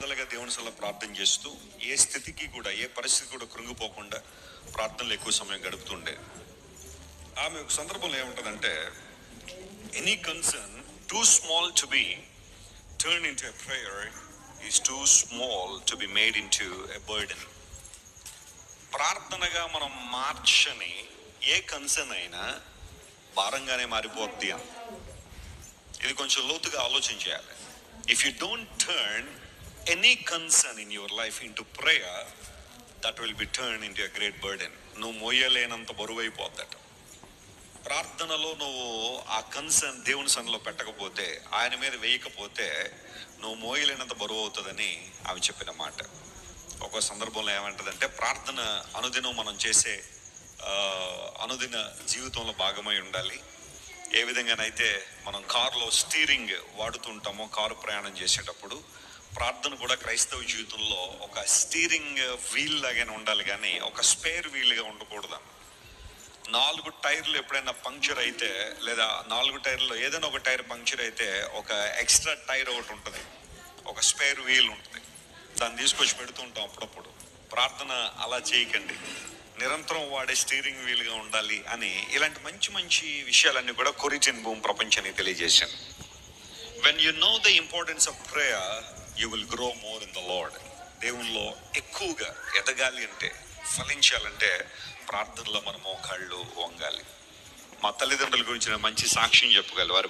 పట్టుదలగా దేవుని సల్ల ప్రార్థన చేస్తూ ఏ స్థితికి కూడా ఏ పరిస్థితి కూడా కృంగిపోకుండా ప్రార్థనలు ఎక్కువ సమయం గడుపుతుండే. ఆమె ఒక సందర్భంలో ఏముంటుందంటే any concern too small to be turn in to a prayer is too small to be made in to a burden ప్రార్థనగా మనం మార్చని ఏ కన్సర్న్ అయినా భారంగానే మారిపోద్ది అని. ఇది కొంచెం లోతుగా ఆలోచించాలి if you don't turn any concern in your life in to prayer that will be turn in to great burden నువ్వు మోయలేనంత బరువు అయిపోద్దట ప్రార్థనలో నువ్వు ఆ కన్సర్న్ దేవుని సన్నిలో పెట్టకపోతే ఆయన మీద వేయకపోతే నువ్వు మోయలేనంత బరువు అవుతుందని ఆమె చెప్పిన మాట. ఒక సందర్భంలో ఏమంటదంటే ప్రార్థన అనుదినం మనం చేసే అనుదిన జీవితంలో భాగమై ఉండాలి. ఏ విధంగానైతే మనం కారులో స్టీరింగ్ వాడుతుంటామో కారు ప్రయాణం చేసేటప్పుడు ప్రార్థన కూడా క్రైస్తవ జీవితంలో ఒక స్టీరింగ్ వీల్ లాగానే ఉండాలి కానీ ఒక స్పేర్ వీల్గా ఉండకూడదు. నాలుగు టైర్లు ఎప్పుడైనా పంక్చర్ అయితే లేదా నాలుగు టైర్లో ఏదైనా ఒక టైర్ పంక్చర్ అయితే ఒక ఎక్స్ట్రా టైర్ ఒకటి ఉంటుంది. ఒక స్పేర్ వీల్ ఉంటుంది. దాన్ని తీసుకొచ్చి పెడుతూ ఉంటాం అప్పుడప్పుడు. ప్రార్థన అలా చేయకండి. నిరంతరం వాడే స్టీరింగ్ వీల్గా ఉండాలి అని ఇలాంటి మంచి మంచి విషయాలన్నీ కూడా కొరిచిన భూమి ప్రపంచానికి తెలియజేశాను. When you know the importance of prayer you will grow more in the lord దేవుల్లో ఎక్కువగా ఎదగాలి అంటే ఫలించాలంటే ప్రార్థనలో మన మోకాళ్ళు వంగాలి. మా తల్లిదండ్రుల గురించి మంచి సాక్ష్యం చెప్పగలరు వారు